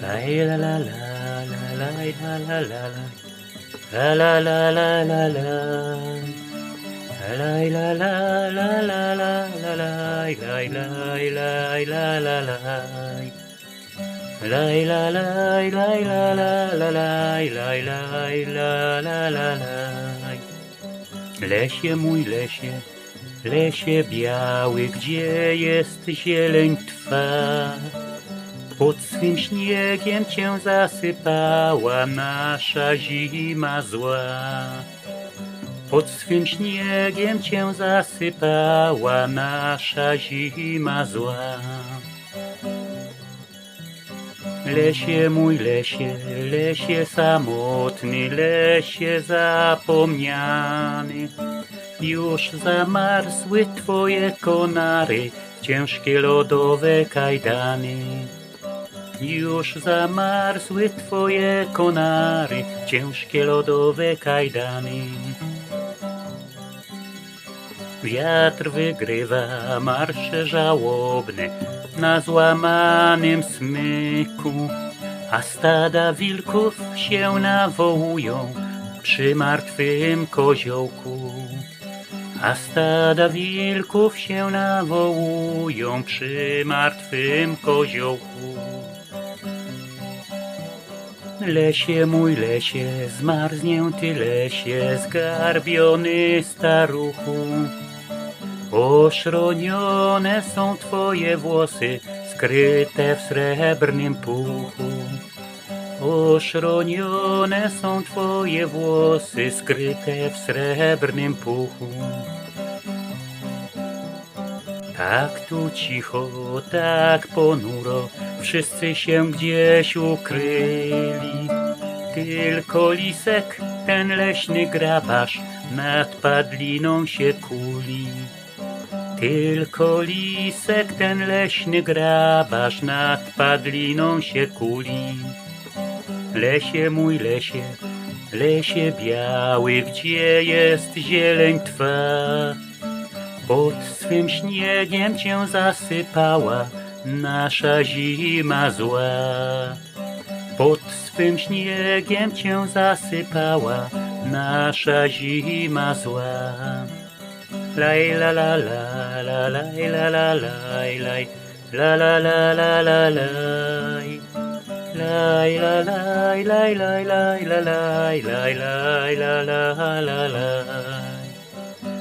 La la la la la la la la. La la la la la. Lesie mój lesie, lesie biały, gdzie jest zieleń twa? Pod swym śniegiem cię zasypała nasza zima zła. Pod swym śniegiem cię zasypała nasza zima zła. Lesie mój lesie, lesie samotny, lesie zapomniany. Już zamarzły twoje konary, ciężkie lodowe kajdany. Już zamarzły twoje konary, ciężkie lodowe kajdany. Wiatr wygrywa marsze żałobne na złamanym smyku, a stada wilków się nawołują przy martwym koziołku. A stada wilków się nawołują przy martwym koziołku. Lesie mój lesie, zmarznięty lesie, zgarbiony staruchu. Oszronione są twoje włosy, skryte w srebrnym puchu. Oszronione są twoje włosy, skryte w srebrnym puchu. Tak tu cicho, tak ponuro, wszyscy się gdzieś ukryli. Tylko lisek, ten leśny grabarz, nad padliną się kuli. Tylko lisek, ten leśny grabarz, nad padliną się kuli. Lesie mój lesie, lesie biały, gdzie jest zieleń twa? Pod swym śniegiem cię zasypała nasza zima zła. Pod swym śniegiem cię zasypała nasza zima zła. Laj la la la la laj la la laj laj la la la la la laj. Laj la laj laj laj laj la laj laj laj la la la laj.